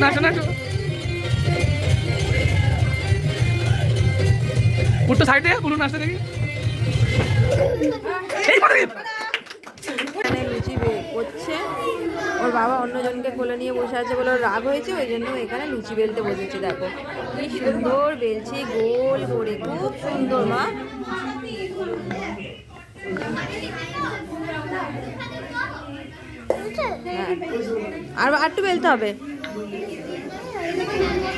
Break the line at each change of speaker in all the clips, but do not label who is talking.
নাচো নাচো পুট্টো সাইডে পুরো নাচতে দেখি।
করছে। ওর বাবা অন্যজনকে কোলে নিয়ে বসে আছে বলে রাগ হয়েছে, ওই জন্য এখানে লুচি বেলতে বসেছে, দেখো। কি সুন্দর বেলছে, গোল করে, খুব সুন্দর, মা। হ্যাঁ। আর একটু বেলতে হবে। Thank you.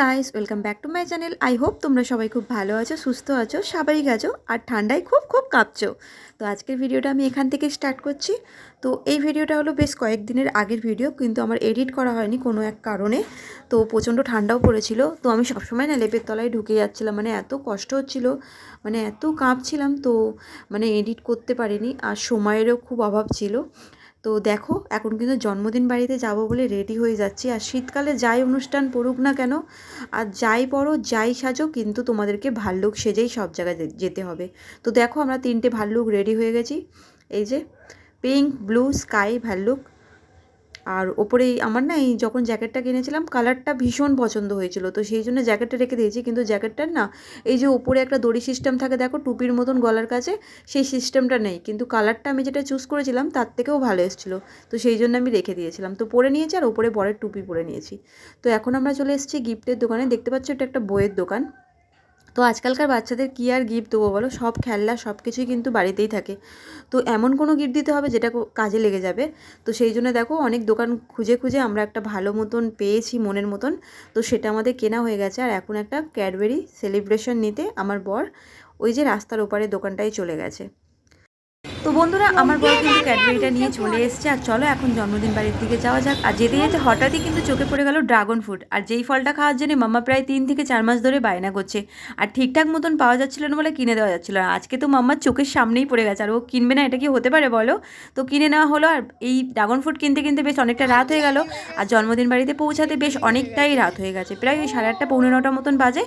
Guys welcome back to my channel I hope তোমরা সবাই খুব ভালো আছো, সুস্থ আছো, স্বাভাবিক আছো, আর ঠান্ডায় খুব খুব কাঁপছো। তো আজকের ভিডিওটা আমি এখান থেকে স্টার্ট করছি। তো এই ভিডিওটা হলো বেশ কয়েকদিনের আগের ভিডিও কিন্তু আমার এডিট করা হয়নি কোনো এক কারণে। তো প্রচণ্ড ঠান্ডাও পড়েছিল। তো আমি সবসময় না লেপের তলায় ঢুকে যাচ্ছিলাম মানে এত কষ্ট হচ্ছিল মানে এত কাঁপছিলাম, তো মানে এডিট করতে পারিনি। আর সময়েরও খুব অভাব ছিল। তো দেখো, এখন কিন্তু জন্মদিন বাড়িতে যাব বলে রেডি হয়ে যাচ্ছি। আর শীতকালে যাই অনুষ্ঠান পড়ুক না কেন, আর যাই পড়ো, যাই সাজো, কিন্তু তোমাদেরকে ভাল্লুক সেজেই সব জায়গায় যেতে হবে। তো দেখো, আমরা তিনটে ভাল্লুক রেডি হয়ে গেছি। এই যে পিঙ্ক ব্লু স্কাই ভাল্লুক। আর ওপরে আমার না এই যখন জ্যাকেটটা কিনেছিলাম, কালারটা ভীষণ পছন্দ হয়েছিল। তো সেই জন্য জ্যাকেটটা রেখে দিয়েছি, কিন্তু জ্যাকেটটার না এই যে ওপরে একটা দড়ি সিস্টেম থাকে, দেখো টুপির মতন গলার কাছে, সেই সিস্টেমটা নেই। কিন্তু কালারটা আমি যেটা চুজ করেছিলাম, তার থেকেও ভালো এসেছিল। তো সেই জন্য আমি রেখে দিয়েছিলাম। তো পরে নিয়েছি আর ওপরে বরের টুপি পরে নিয়েছি। তো এখন আমরা চলে এসেছি গিফটের দোকানে। দেখতে পাচ্ছ এটা একটা বইয়ের দোকান। তো আজকালকার বাচ্চাদের কী আর গিফট দেবো বলো? সব খেলনা, সব কিছুই কিন্তু বাড়িতেই থাকে। তো এমন কোনো গিফট দিতে হবে যেটা কাজে লেগে যাবে? তো সেই জন্য দেখো, অনেক দোকান খুঁজে খুঁজে আমরা একটা ভালো মতন পেয়েছি মনের মতন। তো সেটা আমাদের কেনা হয়ে গেছে। আর এখন একটা ক্যাডবেরি সেলিব্রেশন নিতে আমার বর ওই যে রাস্তার ওপারে দোকানটাই চলে গেছে। তো বন্ধুরা, আমার বর কিন্তু ক্যাডবেরিটা নিয়ে চলে এসছে, আর চলো এখন জন্মদিন বাড়ির দিকে যাওয়া যাক। আর যেতে যেতে হঠাৎই কিন্তু চোখে পড়ে গেল ড্রাগন ফ্রুট আর যেই ফলটা খাওয়ার জন্য মাম্মা প্রায় তিন থেকে চার মাস ধরে বায়না করছে, আর ঠিকঠাক মতন পাওয়া যাচ্ছিল না বলে কিনে দেওয়া যাচ্ছিল না। আজকে তো মাম্মার চোখের সামনেই পড়ে গেছে, আর ও কিনবে না, এটা কি হতে পারে বলো? তো কিনে নেওয়া হলো, আর এই ড্রাগন ফ্রুট কিনতে কিনতে বেশ অনেকটা রাত হয়ে গেল, আর জন্মদিন বাড়িতে পৌঁছাতে বেশ অনেকটাই রাত হয়ে গেছে, প্রায় ওই সাড়ে আটটা পৌনে নটা মতন বাজে,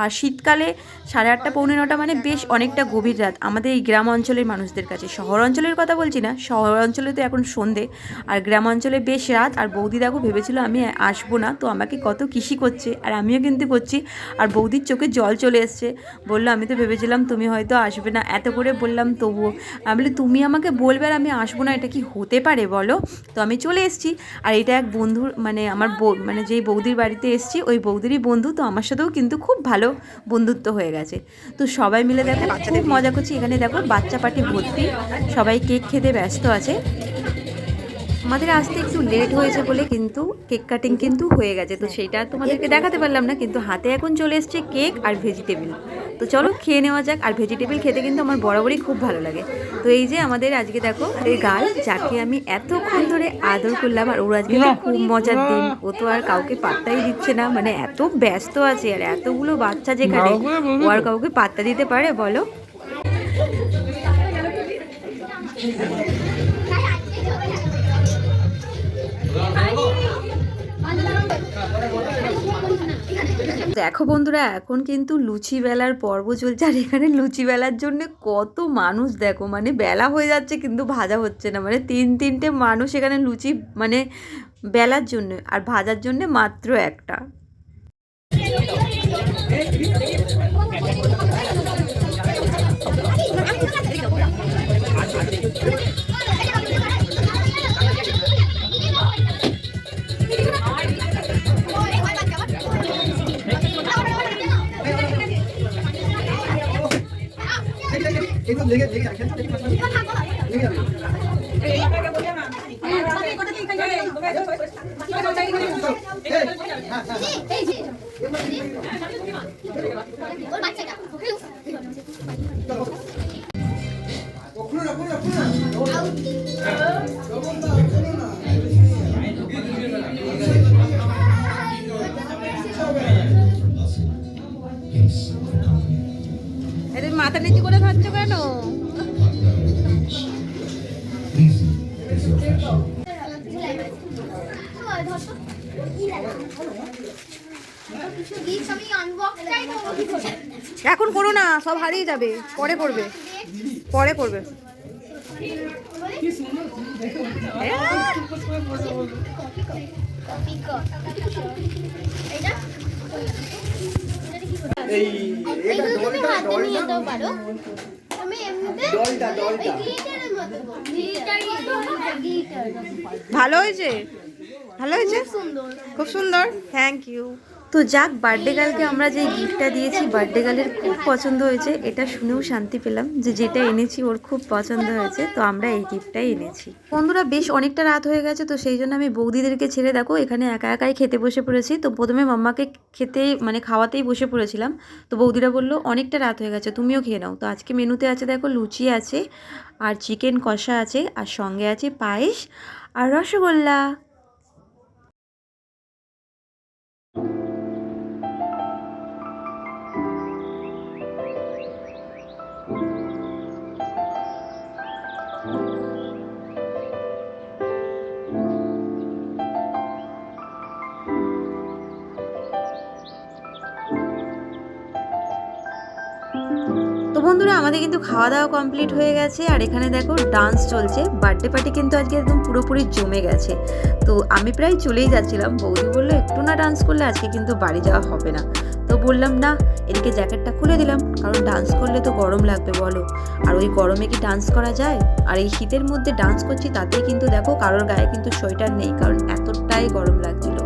আর শীতকালে সাড়ে আটটা পৌনে নটা মানে বেশ অনেকটা গভীর রাত আমাদের এই গ্রাম অঞ্চলের মানুষদের কাছে। শহর অঞ্চলের কথা বলছি না শহর অঞ্চলে তো এখন সন্ধে আর গ্রাম অঞ্চলে বেশ রাত আর বৌদি দেখো ভেবেছিল আমি আসব না তো আমাকে কত কৃষি করছে আর আমিও কিন্তু করছি আর বৌদির চোখে জল চলে এসছে বলল আমি তো ভেবেছিলাম তুমি হয়তো আসবে না। এত করে বললাম তবুও। আমি বলি তুমি আমাকে বলবে আর আমি আসব না এটা কি হতে পারে বলো? তো আমি চলে এসেছি আর এটা এক বন্ধুর মানে আমার বৌ মানে যেই বৌদির বাড়িতে এসেছি ওই বৌদিরই বন্ধু তো আমার সাথেও কিন্তু খুব ভালো বন্ধুত্ব হয়ে গেছে। তো সবাই মিলে দেখো খুব মজা করছি এখানে দেখো বাচ্চা পার্টি ভর্তি সবাই কেক খেতে ব্যস্ত আছে। আমাদের আসতে একটু লেট হয়েছে বলে কিন্তু কেক কাটিং কিন্তু হয়ে গেছে। তো সেইটা তোমাদেরকে দেখাতে পারলাম না, কিন্তু হাতে এখন চলে এসছে কেক আর ভেজিটেবিল তো চলো খেয়ে নেওয়া যাক। আর ভেজিটেবিল খেতে কিন্তু আমার বরাবরই খুব ভালো লাগে। তো এই যে আমাদের আজকে দেখো এই গাল, যাকে আমি এতক্ষণ ধরে আদর করলাম আর ওর আজকে খুব মজার দিন। ও তো আর কাউকে পাত্তাই দিচ্ছে না মানে এত ব্যস্ত আছে আর এতগুলো বাচ্চা যেখানে, ও আর কাউকে পাত্তা দিতে পারে বলো? দেখো বন্ধুরা, এখন কিন্তু লুচি বেলার পর্ব চলছে, আর এখানে লুচি বেলার জন্য কত মানুষ দেখো মানে বেলা হয়ে যাচ্ছে কিন্তু ভাজা হচ্ছে না মানে তিন তিনটে মানুষ এখানে লুচি মানে বেলার জন্য, আর ভাজার জন্য মাত্র একটা।
একটু লেগে লেগে রাখেন লেগে যাবে খুলো
মাথা নিচু করে খাচ্ছ কেন এখন করো না সব হারিয়ে যাবে পরে করবে পরে করবে
কি
এই এটা ডলটা ডলটা
যেতেও পারো। আমি এমনিতে
ডলটা ডলটা
গ্লিটারের মতো গ্লিটার গ্লিটার
ভালো হয়েছে? ভালো হয়েছে?
সুন্দর।
খুব সুন্দর? থ্যাংক ইউ তো যাক বার্থডে গার্লকে আমরা যে গিফটটা দিয়েছি বার্থডে গার্লের খুব পছন্দ হয়েছে। এটা শুনেও শান্তি পেলাম যে যেটা এনেছি ওর খুব পছন্দ হয়েছে, তো আমরা এই গিফটটাই এনেছি। বন্ধুরা, বেশ অনেকটা রাত হয়ে গেছে, তো সেই জন্য আমি বৌদিদেরকে ছেড়ে দেখো, এখানে একা একাই খেতে বসে পড়েছি। তো প্রথমে মাম্মাকে খেতে মানে খাওয়াতেই বসে পড়েছিলাম। তো বৌদিরা বলল, অনেকটা রাত হয়ে গেছে, তুমিও খেয়ে নাও। তো আজকে মেনুতে আছে, দেখো, লুচি আছে, আর চিকেন কষা আছে, আর সঙ্গে আছে পায়েস, আর রসগোল্লা। বন্ধুরা, আমাদের কিন্তু খাওয়া দাওয়া কমপ্লিট হয়ে গেছে। আর এখানে দেখো ডান্স চলছে। বার্থডে পার্টি কিন্তু আজকে একদম পুরোপুরি জমে গেছে। তো আমি প্রায় চলেই যাচ্ছিলাম। বৌদি বলল, একটু না ডান্স করলে আজকে কিন্তু বাড়ি যাওয়া হবে না। তো বললাম, না, এদিকে জ্যাকেটটা খুলে দিলাম। কারণ ডান্স করলে তো গরম লাগবে, বলো। আর ওই গরমে কি ডান্স করা যায়? আর এই শীতের মধ্যে ডান্স করছি, তাতেই কিন্তু দেখো, কারোর গায়ে কিন্তু সোয়েটার নেই। কারণ এতটাই গরম লাগছিল।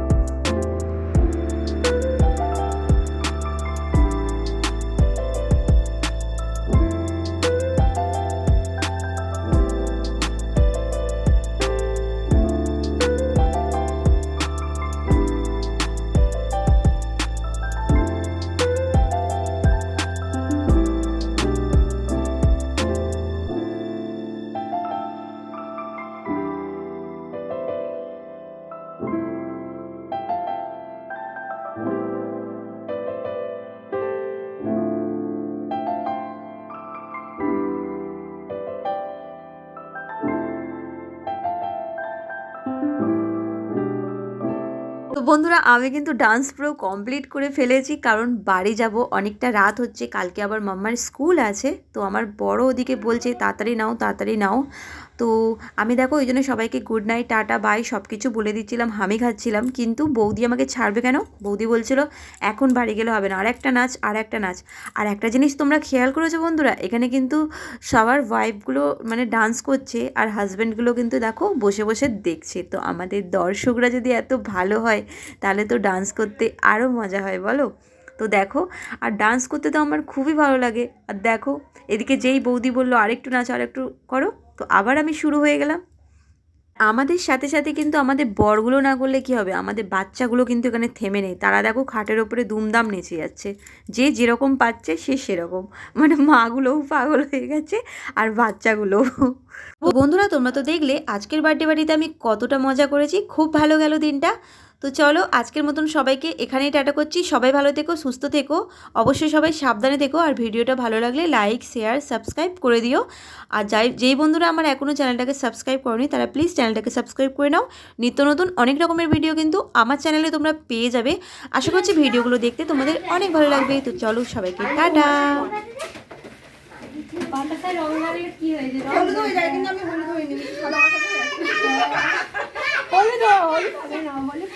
তো বন্ধুরা, আমি কিন্তু ডান্স প্রো কমপ্লিট করে ফেলেছি, কারণ বাড়ি যাব, অনেকটা রাত হচ্ছে, কালকে আবার মাম্মার স্কুল আছে, তো আমার বড় ওদিকে বলছে, তাড়াতাড়ি নাও তাড়াতাড়ি নাও। তো আমি দেখো, ওই জন্য সবাইকে গুড নাইট টাটা বাই সব কিছু বলে দিচ্ছিলাম, হামি খাচ্ছিলাম, কিন্তু বৌদি আমাকে ছাড়বে কেন? বৌদি বলছিল, এখন বাড়ি গেলে হবে না, আর একটা নাচ, আর একটা নাচ। আর একটা জিনিস তোমরা খেয়াল করেছ বন্ধুরা, এখানে কিন্তু সবার ওয়াইফগুলো মানে ডান্স করছে, আর হাজব্যান্ডগুলো কিন্তু দেখো, বসে বসে দেখছে। তো আমাদের দর্শকরা যদি এত ভালো হয়, তাহলে তো ডান্স করতে আরও মজা হয়, বলো? তো দেখো, আর ডান্স করতে তো আমার খুবই ভালো লাগে। আর দেখো, এদিকে যেই বৌদি বলল, আরেকটু নাচ, আরেকটু করো। তো আবার আমি শুরু হয়ে গেলাম। আমাদের সাথে সাথে কিন্তু আমাদের বরগুলো না করলে কি হবে? আমাদের বাচ্চাগুলো কিন্তু এখানে থেমে নেই। তারা দেখো খাটের ওপরে দুমদাম নেচে যাচ্ছে। যে যেরকম পাচ্ছে সে সেরকম। মানে মাগুলোও পাগল হয়ে গেছে আর বাচ্চাগুলোও। তো বন্ধুরা, তোমরা তো দেখলে আজকের বার্থডে বাড়িতে আমি কতটা মজা করেছি। খুব ভালো গেল দিনটা। তো চলো আজকের মতন সবাইকে এখানেই টাটা করছি। সবাই ভালো থেকো সুস্থ থেকো। অবশ্যই সবাই সাবধানে থেকো আর ভিডিওটা ভালো লাগলে লাইক শেয়ার সাবস্ক্রাইব করে দিও। আর যাই যেই বন্ধুরা আমার এখনও চ্যানেলটাকে সাবস্ক্রাইব করনি তারা প্লিজ চ্যানেলটাকে সাবস্ক্রাইব করে নাও। নিত্য নতুন অনেক রকমের ভিডিও কিন্তু আমার চ্যানেলে তোমরা পেয়ে যাবে। আশা করছি ভিডিওগুলো দেখতে তোমাদের অনেক ভালো লাগবে। তো চলো সবাইকে টাটা।
বাতাসে রং লাগলে কি হয়েছে
হলুদ হয়ে যায় কিন্তু আমি হলুদ হইনি। সাদা
হলুদ হলুদ। হবে না হলুদ